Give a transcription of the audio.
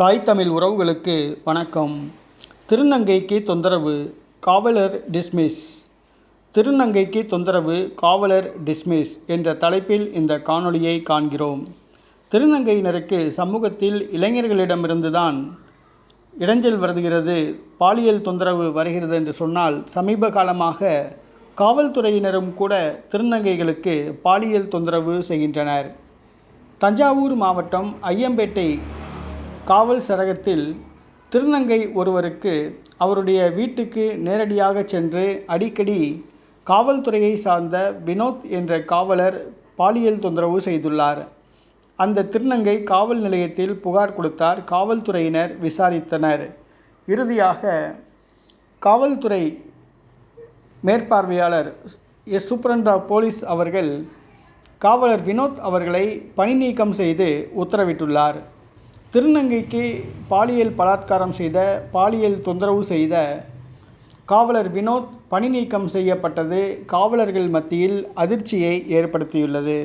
தாய் தமிழ் உறவுகளுக்கு வணக்கம். திருநங்கைக்கு தொந்தரவு காவலர் டிஸ்மிஸ். திருநங்கைக்கு தொந்தரவு காவலர் டிஸ்மிஸ் என்ற தலைப்பில் இந்த காணொளியை காண்கிறோம். திருநங்கையினருக்கு சமூகத்தில் இளைஞர்களிடமிருந்துதான் இடைஞ்சல் வருகிறது பாலியல் தொந்தரவு வருகிறது என்று சொன்னால் சமீப காலமாக காவல்துறையினரும் கூட திருநங்கைகளுக்கு பாலியல் தொந்தரவு செய்கின்றனர். தஞ்சாவூர் மாவட்டம் ஐயம்பேட்டை காவல் சரகத்தில் திருநங்கை ஒருவருக்கு அவருடைய வீட்டுக்கு நேரடியாக சென்று அடிக்கடி காவல்துறையை சார்ந்த வினோத் என்ற காவலர் பாலியல் தொந்தரவு செய்துள்ளார். அந்த திருநங்கை காவல் நிலையத்தில் புகார் கொடுத்தார். காவல்துறையினர் விசாரித்தனர். இறுதியாக காவல்துறை மேற்பார்வையாளர் எஸ். சூப்பரண்ட் போலீஸ் அவர்கள் காவலர் வினோத் அவர்களை பணி நீக்கம் செய்து உத்தரவிட்டுள்ளார். திருநங்கைக்கு பாலியல் பலாத்காரம் செய்த பாலியல் தொந்தரவு செய்த காவலர் வினோத் பணி நீக்கம் செய்யப்பட்டது. காவலர்கள் மத்தியில் அதிர்ச்சியை ஏற்படுத்தியுள்ளது.